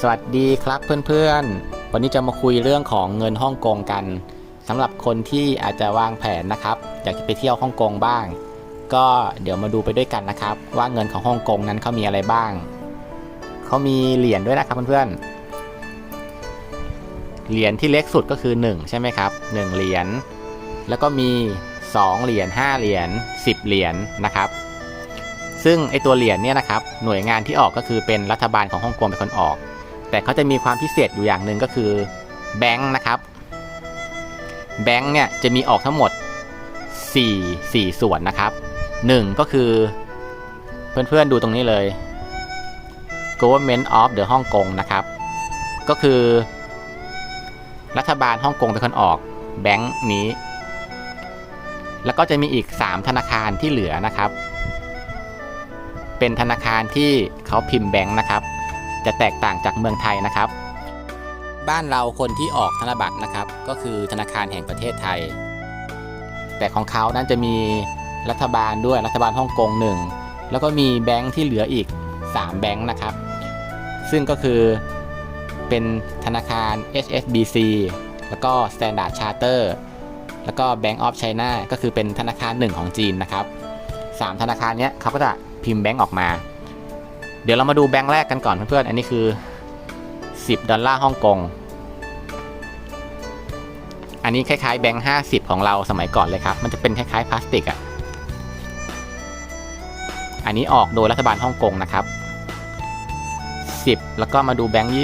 สวัสดีครับเพื่อนๆ วันนี้จะมาคุยเรื่องของเงินฮ่องกงกันสำหรับคนที่อาจจะวางแผนนะครับอยากจะไปเที่ยวฮ่องกงบ้าง ก็เดี๋ยวมาดูไปด้วยกันนะครับ ว่าเงินของฮ่องกงนั้นเขามีอะไรบ้างเขามีเหรียญด้วยนะครับเพื่อนๆเหรียญที่เล็กสุดก็คือ 1 ใช่ไหมครับ 1 เหรียญแล้วก็มี 2 เหรียญ5เหรียญ10 เหรียญนะครับซึ่งไอตัวเหรียญเนี่ยนะครับหน่วยงานที่ออกก็คือเป็นรัฐบาลของฮ่องกงเป็นคนออก แต่เขาจะมีความพิเศษอยู่อย่างหนึ่งก็คือแบงค์นะครับ แบงค์เนี่ยจะมีออกทั้งหมด 4 4 ส่วนนะครับ 1 ก็คือเพื่อนๆดูตรงนี้เลย government of the ฮ่องกงนะครับ ก็คือ รัฐบาลฮ่องกงเป็นคนออกแบงค์นี้ แล้วก็จะมีอีก 3 ธนาคารที่เหลือนะครับ เป็นธนาคารที่เขาพิมพ์แบงค์นะครับ จะแตกต่างจากเมืองไทยนะครับ บ้านเราคนที่ออกธนบัตรนะครับ ก็คือธนาคารแห่งประเทศไทย แต่ของเขานั้นจะมีรัฐบาลด้วยรัฐบาลฮ่องกงหนึ่งแล้วก็มีแบงค์ที่เหลืออีก 3 แบงค์นะครับ ซึ่งก็คือเป็นธนาคาร HSBC แล้วก็ Standard Charter แล้วก็ Bank of China ก็คือเป็นธนาคารหนึ่งของจีนนะครับ 3 ธนาคารนี้เขาก็จะพิมพ์แบงก์ออกมา เดี๋ยวเรามาดูแบงก์แรกกันก่อนเพื่อนๆ อันนี้คือ 10 ดอลลาร์ฮ่องกง อันนี้คล้ายๆแบงค์50 ของเราสมัยก่อนเลยครับ มันจะเป็นคล้ายๆพลาสติกอะ่ะ อันนี้ออกโดยรัฐบาลฮ่องกงนะครับ 10 แล้วก็มาดูแบงค์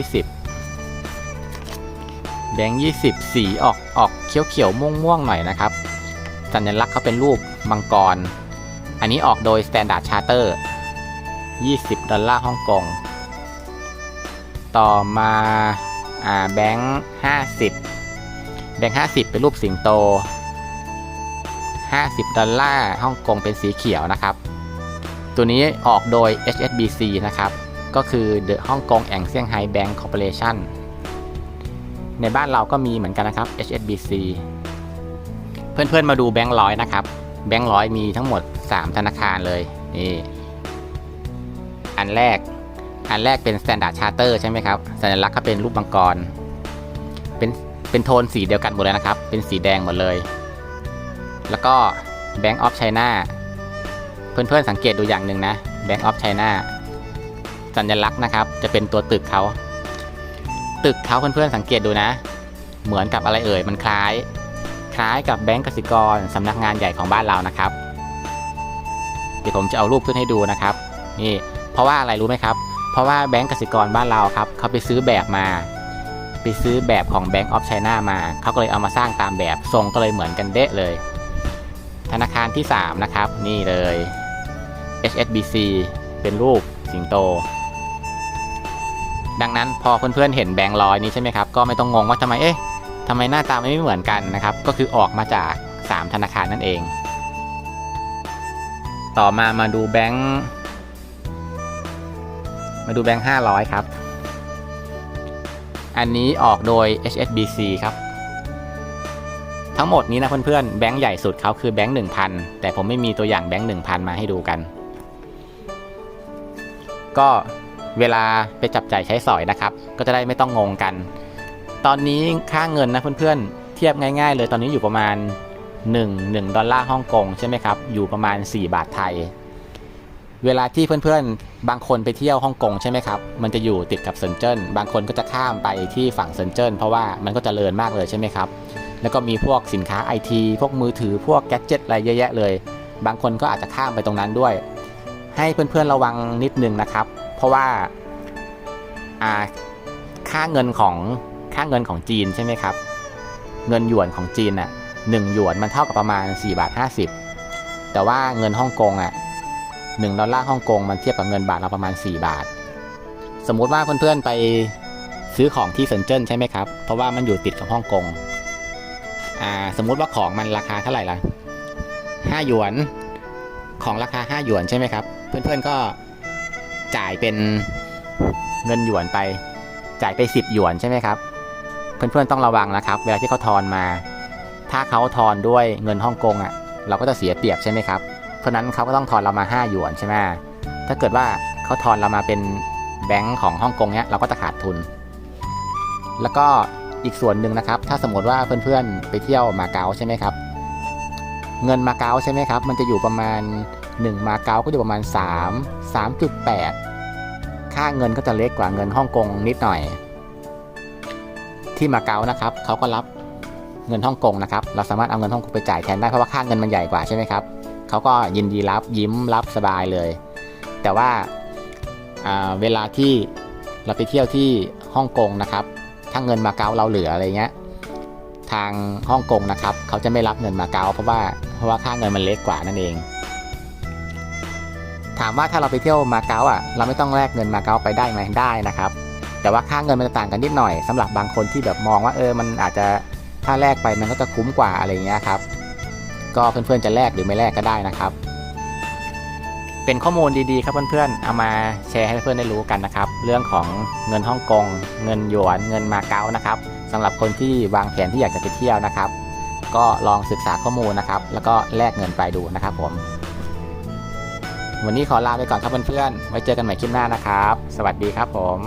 20 แบงค์20 สีออกออกเขียวๆม่วงๆหน่อยนะครับ สัญลักษณ์เขาเป็นรูปมังกร อันนี้ออกโดย Standard Charter 20 ดอลลาร์ฮ่องกง ต่อมาอ่าแบงค์50 แบงค์50 เป็นรูปสิงโต 50 ดอลลาร์ฮ่องกงเป็นสีเขียวนะครับ ตัวนี้ออกโดย HSBC นะครับ ก็คือ The Hong Kong and Shanghai Bank Corporation ในบ้านเราก็มีเหมือนกันนะครับ HSBC เพื่อนๆมาดูแบงค์ร้อยนะครับ แบงค์ร้อยมีทั้งหมด 3 ธนาคารเลยนี่ อันแรก อันแรกเป็น Standard Charter ใช่ไหมครับ สัญลักษณ์เขาเป็นรูปมังกร เป็น เป็นโทนสีเดียวกันหมดเลยนะครับ เป็นสีแดงหมดเลย แล้วก็ Bank of China เพื่อนๆสังเกตดูอย่างหนึ่งนะ Bank of China สัญลักษณ์นะครับ จะเป็นตัวตึกเขา ตึกเขาเพื่อนๆสังเกตดูนะ เหมือนกับอะไรเอ่ย มันคล้าย คล้ายกับแบงก์กสิกรสำนักงานใหญ่ของบ้านเรานะครับ เดี๋ยวผมจะเอารูปขึ้นให้ดูนะครับ นี่ เพราะว่าอะไรรู้ไหมครับ เพราะว่าแบงก์กสิกรบ้านเราครับเขาไปซื้อแบบมา ไปซื้อแบบของ Bank of China มาเขาก็เลยเอามาสร้างตามแบบทรงก็เลยเหมือนกันเดะเลย ธนาคารที่ 3 นะครับ นี่เลย HSBC เป็นรูปสิงโต ดังนั้นพอเพื่อนๆเห็นแบงค์ร้อยนี้ใช่ไหมครับ ก็ไม่ต้องงงว่าทำไมเอ๊ะทำไมหน้าตาไม่เหมือนกันนะครับ ก็คือออกมาจาก 3 ธนาคารนั่นเอง ต่อมามาดูแบงค์ มาดูแบงค์500 ครับ อันนี้ออกโดย HSBC ครับ ทั้งหมดนี้นะเพื่อนๆ แบงค์ใหญ่สุดเขาคือแบงค์1,000 แต่ผมไม่มีตัวอย่างแบงค์1,000 มาให้ดูกัน ก็เวลาไปจับจ่ายใช้สอยนะครับ ก็จะได้ไม่ต้องงงกัน ตอนนี้ค่าเงินนะเพื่อนๆ เทียบง่ายๆ เลยตอนนี้อยู่ประมาณ 1 1 ดอลลาร์ฮ่องกงใช่ไหมครับ อยู่ประมาณ 4 บาทไทย เวลาที่เพื่อนๆ บางคนไปเที่ยวฮ่องกงใช่ไหมครับ มันจะอยู่ติดกับเซินเจิ้น บางคนก็จะข้ามไปที่ฝั่งเซินเจิ้นเพราะว่ามันก็จเจริญมากเลยใช่ไหมครับ แล้วก็มีพวกสินค้าไอทีพวกมือถือพวกแกจิตอะไรเยอะแยะเลย บางคนก็อาจจะข้ามไปตรงนั้นด้วย ให้เพื่อนๆระวังนิดนึงนะครับ เพราะว่าอ่าค่าเงินของค่าเงินของจีนใช่ไหมครับ เงินหยวนของจีนอะหนึ่งหยวนมันเท่ากับประมาณ4บาท50 แต่ว่าเงินฮ่องกงอะ หนึ่งดอลลาร์ฮ่องกงมันเทียบกับเงินบาทเราประมาณ 4 บาท สมมุติว่าเพื่อนๆไปซื้อของที่เซินเจิ้นใช่ไหมครับ เพราะว่ามันอยู่ติดกับฮ่องกงอ่าสมมุติว่าของมันราคาเท่าไหร่ล่ะ5หยวน ของราคา 5 หยวนใช่ไหมครับ เพื่อนๆก็จ่ายเป็นเงินหยวนไป จ่ายไป 10 หยวนใช่ไหมครับ เพื่อนๆต้องระวังนะครับ เวลาที่เขาทอนมา ถ้าเขาทอนด้วยเงินฮ่องกงอะ เราก็จะเสียเปรียบใช่ไหมครับ เพราะนั้นเขาก็ต้องทอนเรามา 5 หยวนใช่ไหมถ้าเกิดว่าเขาทอนเรามาเป็นแบงก์ของฮ่องกงเนี้ยเราก็จะขาดทุน แล้วก็อีกส่วนหนึ่งนะครับ ถ้าสมมติว่าเพื่อนๆไปเที่ยวมาเก๊าใช่ไหมครับ เงินมาเก๊าใช่ไหมครับ มันจะอยู่ประมาณ 1 มาเก๊าก็อยู่ประมาณ 3 3.8 ค่าเงินก็จะเล็กกว่าเงินฮ่องกงนิดหน่อย ที่มาเก๊านะครับเขาก็รับเงินฮ่องกงนะครับ เราสามารถเอาเงินฮ่องกงไปจ่ายแทนได้เพราะว่าค่าเงินมันใหญ่กว่าใช่ไหมครับ เขาก็ยินดีรับยิ้มรับสบายเลย แต่ว่าาเวลาที่เราไปเที่ยวที่ฮ่องกงนะครับ ถ้าเงินมาเก๊าเราเหลืออะไรเงี้ยทางฮ่องกงนะครับ เขาจะไม่รับเงินมาเก๊าเพราะว่าเพราะว่าค่าเงินมันเล็กกว่านั่นเอง ถามว่าถ้าเราไปเที่ยวมาเก๊าอะ เราไม่ต้องแลกเงินมาเก๊าไปได้ไหมได้นะครับ แต่ว่าค่าเงินมันจะต่างกันนิดหน่อยสำหรับบางคนที่แบบมองว่าเออมันอาจจะถ้าแลกไปมันก็จะคุ้มกว่าอะไรเงี้ยครับ ก็เพื่อนๆจะแลกหรือไม่แลกก็ได้นะครับ เป็นข้อมูลดีๆครับเพื่อนๆเอามาแชร์ให้เพื่อนๆได้รู้กันนะครับ เรื่องของเงินฮ่องกง เงินหยวน เงินมาเก๊านะครับสำหรับคนที่วางแผนที่อยากจะไปเที่ยวนะครับ ก็ลองศึกษาข้อมูลนะครับ แล้วก็แลกเงินไปดูนะครับผม วันนี้ขอลาไปก่อนครับเพื่อนๆไว้เจอกันใหม่คลิปหน้านะครับ สวัสดีครับผม